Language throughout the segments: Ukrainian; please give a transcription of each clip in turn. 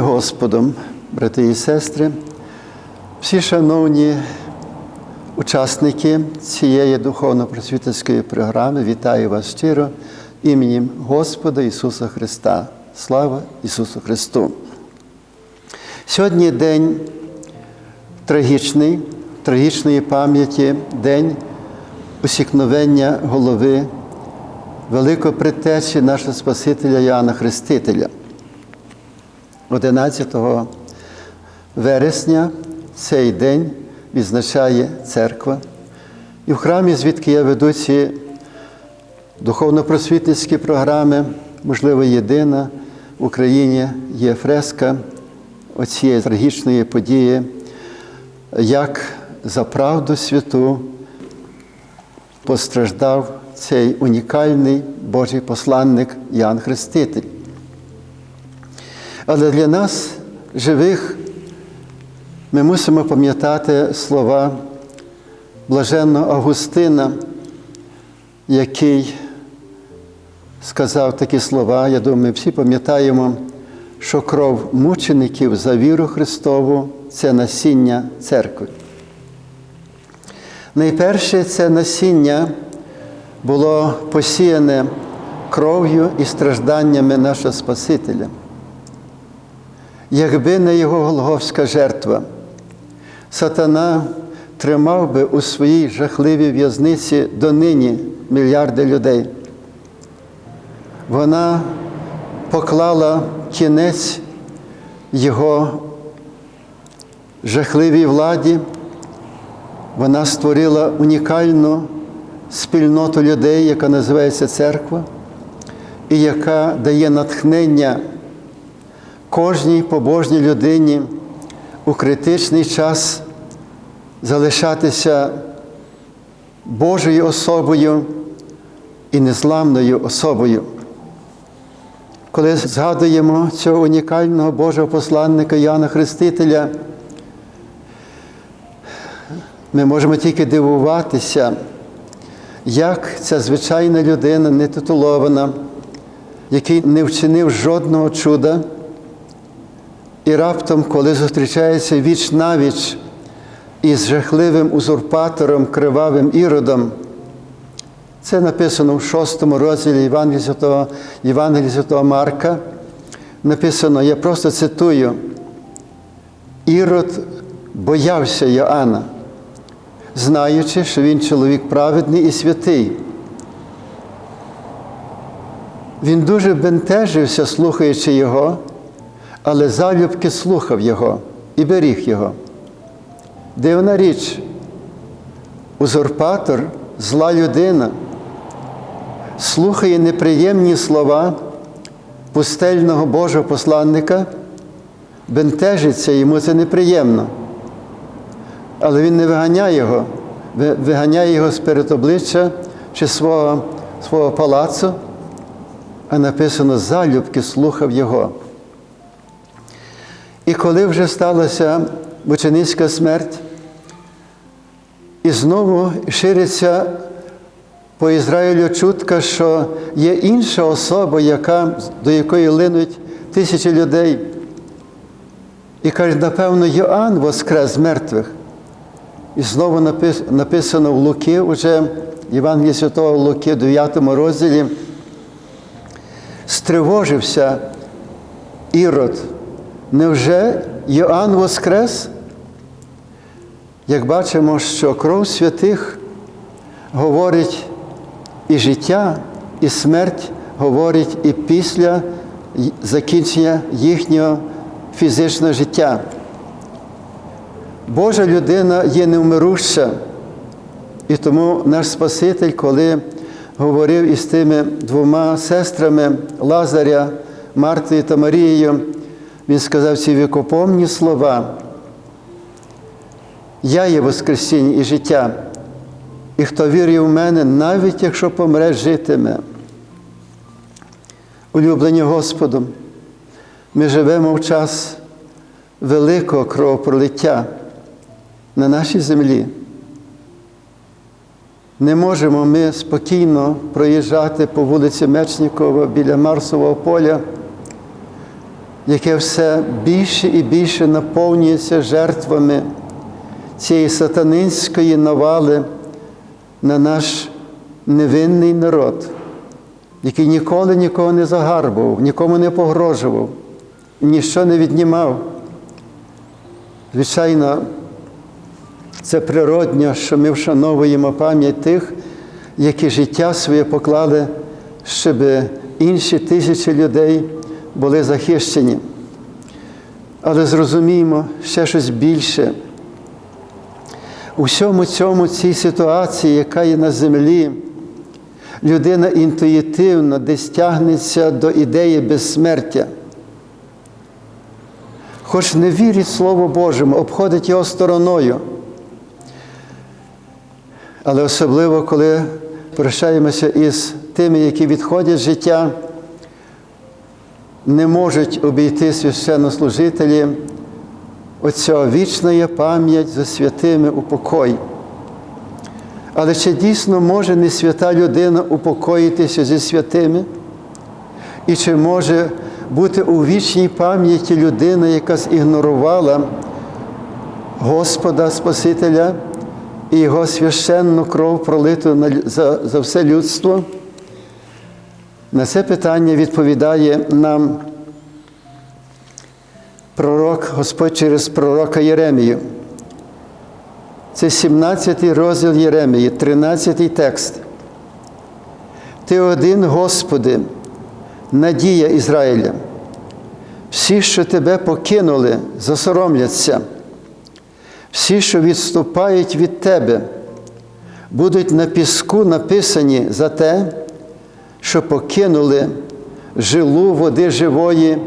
Господом, брати і сестри, всі шановні учасники цієї духовно-просвітницької програми, вітаю вас щиро іменем Господа Ісуса Христа. Слава Ісусу Христу! Сьогодні день трагічний, трагічної пам'яті, день усікновення голови великого предтечі нашого Спасителя Іоанна Хрестителя. 11 вересня цей день відзначає церква. І в храмі, звідки я веду ці духовно-просвітницькі програми, можливо, єдина в Україні є фреска оцієї трагічної події, як за правду святу постраждав цей унікальний Божий посланник Ян Хреститель. Але для нас, живих, ми мусимо пам'ятати слова блаженного Августина, який сказав такі слова, я думаю, ми всі пам'ятаємо, що кров мучеників за віру Христову це насіння церкви. Найперше це насіння було посіяне кров'ю і стражданнями нашого Спасителя. Якби не його Голговська жертва, сатана тримав би у своїй жахливій в'язниці донині мільярди людей. Вона поклала кінець його жахливій владі, вона створила унікальну спільноту людей, яка називається церква, і яка дає натхнення кожній побожній людині у критичний час залишатися Божою особою і незламною особою. Коли згадуємо цього унікального Божого посланника Яна Хрестителя, ми можемо тільки дивуватися, як ця звичайна людина нетитулована, який не вчинив жодного чуда, і раптом, коли зустрічається віч навіч із жахливим узурпатором, кривавим іродом, це написано в шостому розділі Євангелія Святого, Євангелія Святого Марка. Написано, я просто цитую, Ірод боявся Йоанна, знаючи, що він чоловік праведний і святий. Він дуже бентежився, слухаючи його, але залюбки слухав його і беріг його. Дивна річ, узурпатор, зла людина, слухає неприємні слова пустельного Божого посланника, бентежиться, йому це неприємно. Але він не виганяє його, виганяє його з перед обличчя чи свого, свого палацу, а написано залюбки слухав його. І коли вже сталася мученицька смерть, і знову шириться по Ізраїлю чутка, що є інша особа, яка, до якої линуть тисячі людей. І каже, напевно, Йоанн воскрес з мертвих. І знову написано в Луки, уже Євангелії Святого Луки, в 9 розділі, стривожився Ірод. Невже Йоанн воскрес? Як бачимо, що кров святих говорить і життя, і смерть говорить і після закінчення їхнього фізичного життя. Божа людина є невмируща, і тому наш Спаситель, коли говорив із тими двома сестрами Лазаря, Мартою та Марією, він сказав ці вікопомні слова. Я є Воскресіння і життя, і хто вірує в мене, навіть якщо помре, житиме. Улюблені Господом, ми живемо в час великого кровопролиття на нашій землі. Не можемо ми спокійно проїжджати по вулиці Мечнікова біля Марсового поля яке все більше і більше наповнюється жертвами цієї сатанинської навали на наш невинний народ, який ніколи нікого не загарбував, нікому не погрожував, ніщо не віднімав. Звичайно, це природньо, що ми вшановуємо пам'ять тих, які життя своє поклали, щоб інші тисячі людей були захищені. Але зрозуміємо ще щось більше. У всьому цьому цій ситуації, яка є на землі, людина інтуїтивно десь тягнеться до ідеї безсмертя. Хоч не вірить Слову Божому, обходить його стороною. Але особливо, коли прощаємося із тими, які відходять з життя, не можуть обійти священнослужителі оця вічна є пам'ять за святими упокой. Але чи дійсно може не свята людина упокоїтися зі святими? І чи може бути у вічній пам'яті людина, яка зігнорувала Господа Спасителя і Його священну кров пролиту за, за все людство? На це питання відповідає нам пророк Господь через пророка Єремію. Це 17 й розділ Єремії, 13 текст. Ти один, Господи, надія Ізраїля. Всі, що тебе покинули, засоромляться, всі, що відступають від тебе, будуть на піску написані за те, що покинули жилу води живої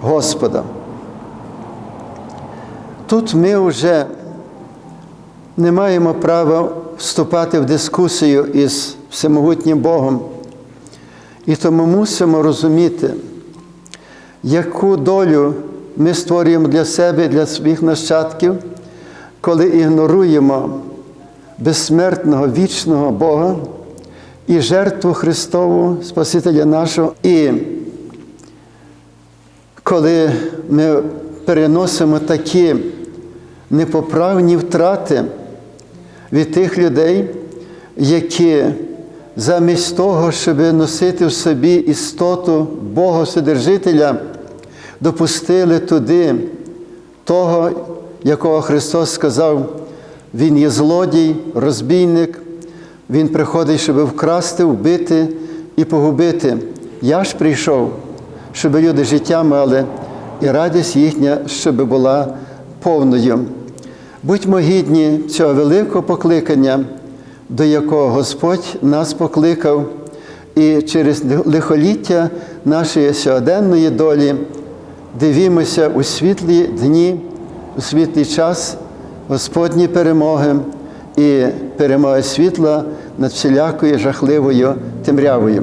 Господа. Тут ми вже не маємо права вступати в дискусію із всемогутнім Богом. І тому мусимо розуміти, яку долю ми створюємо для себе для своїх нащадків, коли ігноруємо безсмертного вічного Бога і жертву Христову, Спасителя нашого. І коли ми переносимо такі непоправні втрати від тих людей, які замість того, щоб носити в собі істоту Бога Вседержителя, допустили туди того, якого Христос сказав, Він є злодій, розбійник, Він приходить, щоб вкрасти, вбити і погубити. Я ж прийшов, щоб люди життя мали, і радість їхня, щоб була повною. Будьмо гідні цього великого покликання, до якого Господь нас покликав, і через лихоліття нашої сьогоденної долі дивімося у світлі дні, у світлий час Господні перемоги і перемога світла над всілякою жахливою темрявою.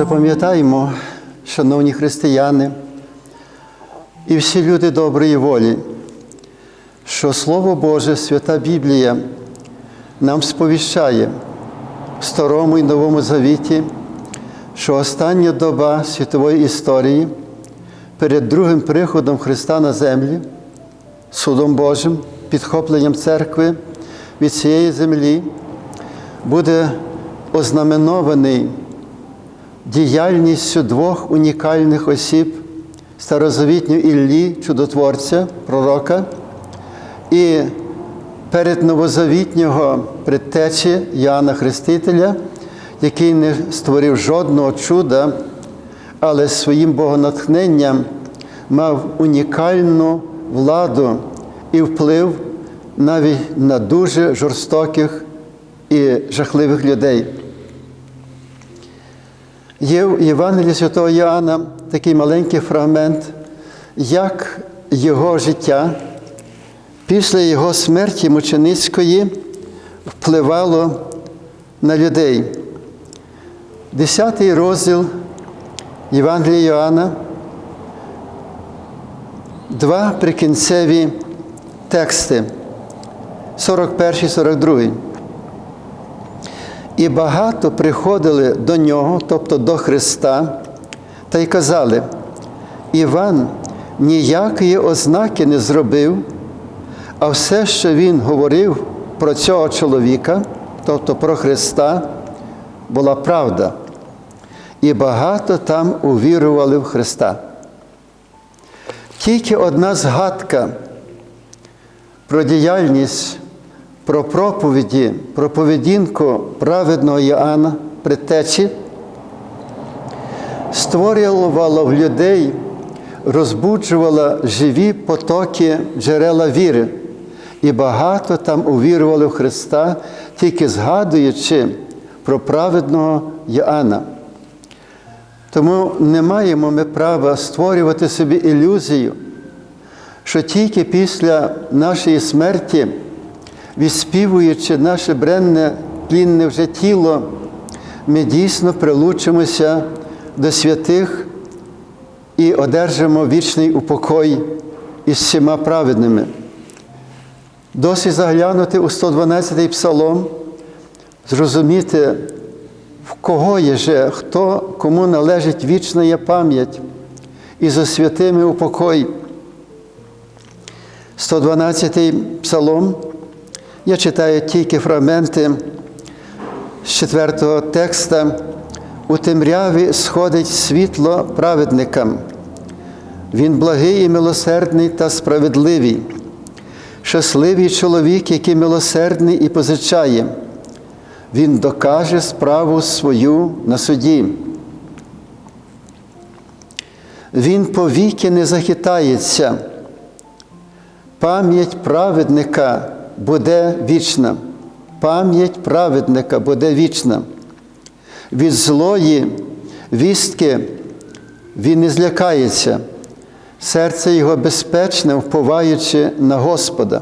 Запам'ятаємо, шановні християни, і всі люди доброї волі, що Слово Боже, Свята Біблія нам сповіщає в Старому і Новому Завіті, що остання доба світової історії перед другим приходом Христа на землі, судом Божим, підхопленням церкви від цієї землі, буде ознаменований діяльністю двох унікальних осіб старозавітнього Іллі, чудотворця, пророка, і перед новозавітнього предтечі Яна Хрестителя, який не створив жодного чуда, але своїм богонатхненням мав унікальну владу і вплив навіть на дуже жорстоких і жахливих людей. Є в Євангелії Святого Іоанна такий маленький фрагмент, як його життя після його смерті мученицької впливало на людей. Десятий розділ Євангелія Іоанна, два прикінцеві тексти 41 42. І багато приходили до нього, тобто до Христа, та й казали, Іван ніякої ознаки не зробив, а все, що він говорив про цього чоловіка, тобто про Христа, була правда. І багато там увірували в Христа. Тільки одна згадка про діяльність про проповіді, про поведінку праведного Іоанна предтечі створювала в людей, розбуджувала живі потоки джерела віри. І багато там увірували в Христа, тільки згадуючи про праведного Іоанна. Тому не маємо ми права створювати собі ілюзію, що тільки після нашої смерті відспівуючи наше бренне, тлінне вже тіло, ми дійсно прилучимося до святих і одержимо вічний упокой із всіма праведними. Досить заглянути у 112-й псалом, зрозуміти, в кого є же, хто кому належить вічна є пам'ять і за святими упокой. 112-й псалом. Я читаю тільки фрагменти з четвертого текста. У темряві сходить світло праведникам. Він благий і милосердний та справедливий, щасливий чоловік, який милосердний і позичає. Він докаже справу свою на суді. Він повіки не захитається. Пам'ять праведника буде вічна. Пам'ять праведника буде вічна. Від злої вістки він не злякається, серце його безпечне, вповаючи на Господа.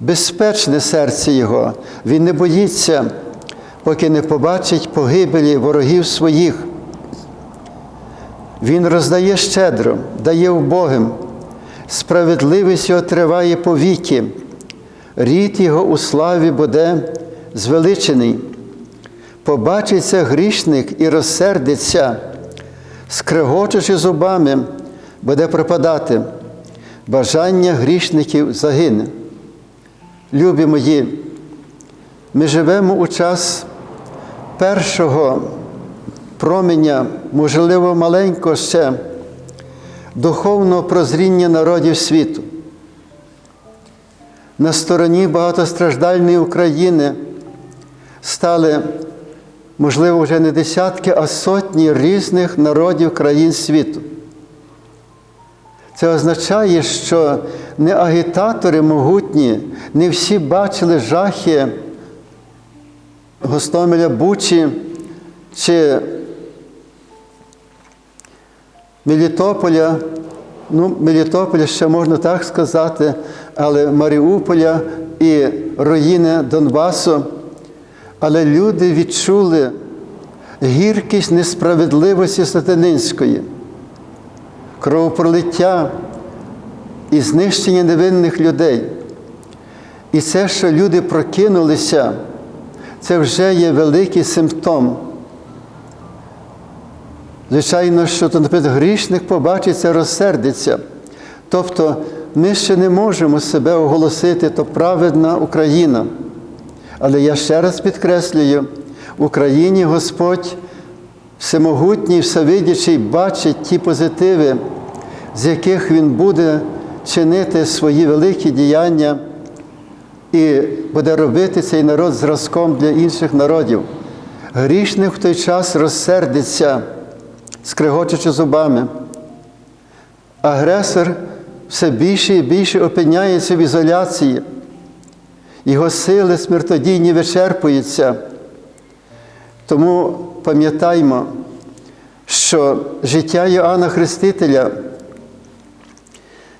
Безпечне серце його, він не боїться, поки не побачить погибелі ворогів своїх. Він роздає щедро, дає убогим, справедливість його триває повіки рід його у славі буде звеличений. Побачиться грішник і розсердиться, скрегочучи зубами, буде пропадати, бажання грішників загине. Любі мої, ми живемо у час першого променя, можливо, маленького ще, духовного прозріння народів світу на стороні багатостраждальної України стали, можливо, вже не десятки, а сотні різних народів країн світу. Це означає, що не агітатори могутні, не всі бачили жахи Гостомеля Бучі чи Мелітополя, ну, Мелітополя ще можна так сказати, але Маріуполя і руїни Донбасу. Але люди відчули гіркість несправедливості сатанинської, кровопролиття і знищення невинних людей. І це, що люди прокинулися, це вже є великий симптом. Звичайно, що грішник побачиться, розсердиться. Тобто ми ще не можемо себе оголосити, то праведна Україна. Але я ще раз підкреслюю, в Україні Господь всемогутній, всевидячий, бачить ті позитиви, з яких Він буде чинити свої великі діяння і буде робити цей народ зразком для інших народів. Грішник в той час розсердиться, скригочучи зубами. Агресор все більше і більше опиняється в ізоляції. Його сили смертодійні вичерпуються. Тому пам'ятаймо, що життя Йоанна Хрестителя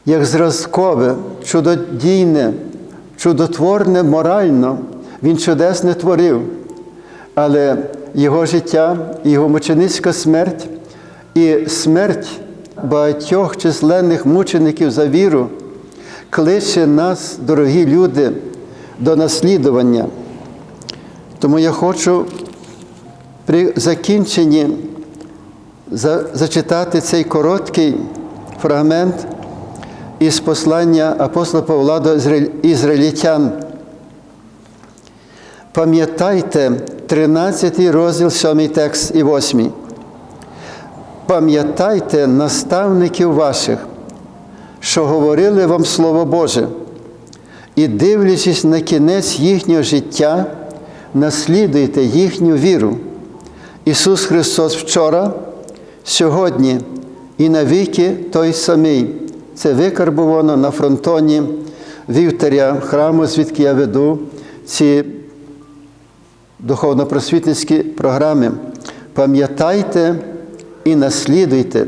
як зразкове, чудодійне, чудотворне морально, він чудесне творив, але його життя, його мученицька смерть і смерть багатьох численних мучеників за віру кличе нас, дорогі люди, до наслідування. Тому я хочу при закінченні за- зачитати цей короткий фрагмент із послання апостола Павла до ізраїль- ізраїльтян. Пам'ятайте 13 розділ, 7 текст і 8. Пам'ятайте наставників ваших, що говорили вам Слово Боже, і дивлячись на кінець їхнього життя, наслідуйте їхню віру. Ісус Христос вчора, сьогодні і навіки той самий. Це викарбовано на фронтоні вівтаря храму, звідки я веду ці духовно-просвітницькі програми. Пам'ятайте і наслідуйте.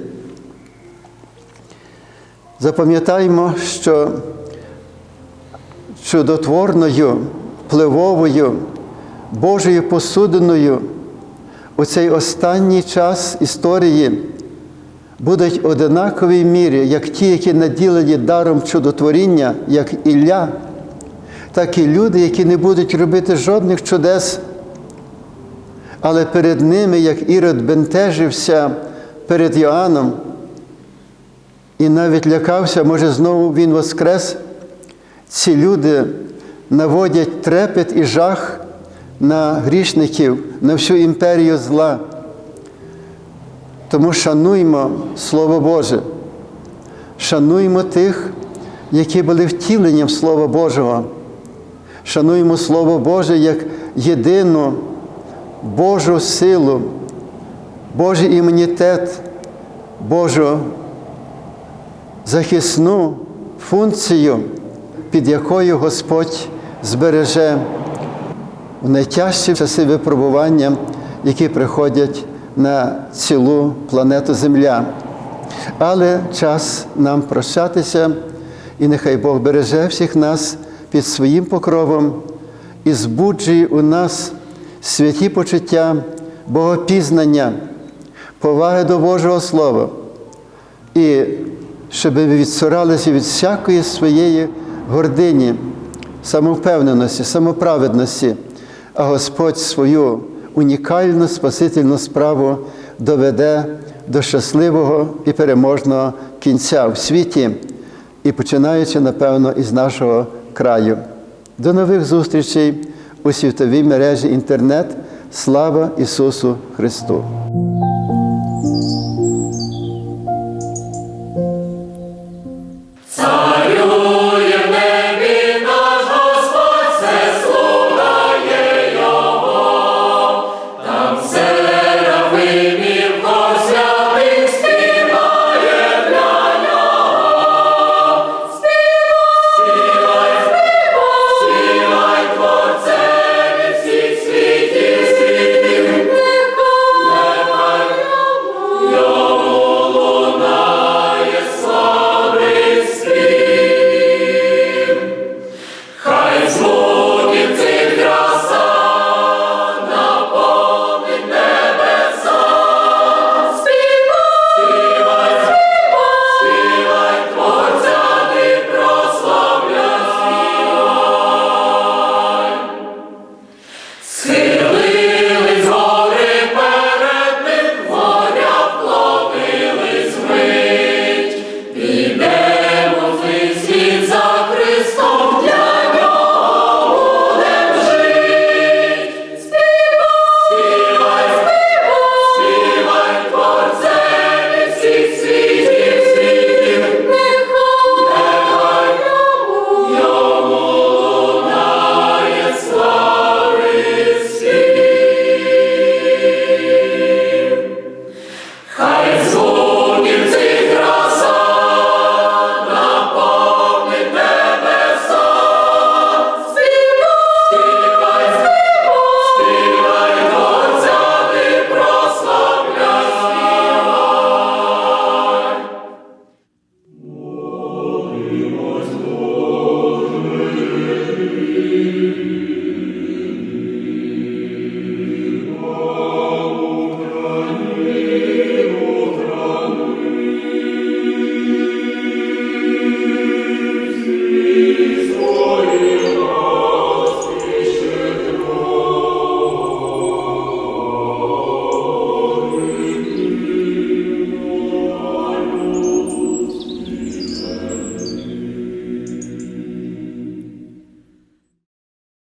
Запам'ятаймо, що чудотворною, впливовою, Божою посудиною у цей останній час історії будуть одинаковій мірі, як ті, які наділені даром чудотворіння, як Ілля, так і люди, які не будуть робити жодних чудес. Але перед ними, як Ірод бентежився перед Йоанном, і навіть лякався, може, знову він воскрес. Ці люди наводять трепет і жах на грішників, на всю імперію зла. Тому шануймо Слово Боже, шануймо тих, які були втіленням Слова Божого. Шануємо Слово Боже як єдину Божу силу, Божий імунітет, Божу захисну функцію, під якою Господь збереже в найтяжчі часи випробування, які приходять на цілу планету Земля. Але час нам прощатися, і нехай Бог береже всіх нас під своїм покровом і збуджує у нас святі почуття, богопізнання, поваги до Божого Слова, і щоб ми відсуралися від всякої своєї гордині, самовпевненості, самоправедності, а Господь свою унікальну спасительну справу доведе до щасливого і переможного кінця в світі, і починаючи, напевно, із нашого краю. До нових зустрічей у світовій мережі інтернет. Слава Ісусу Христу!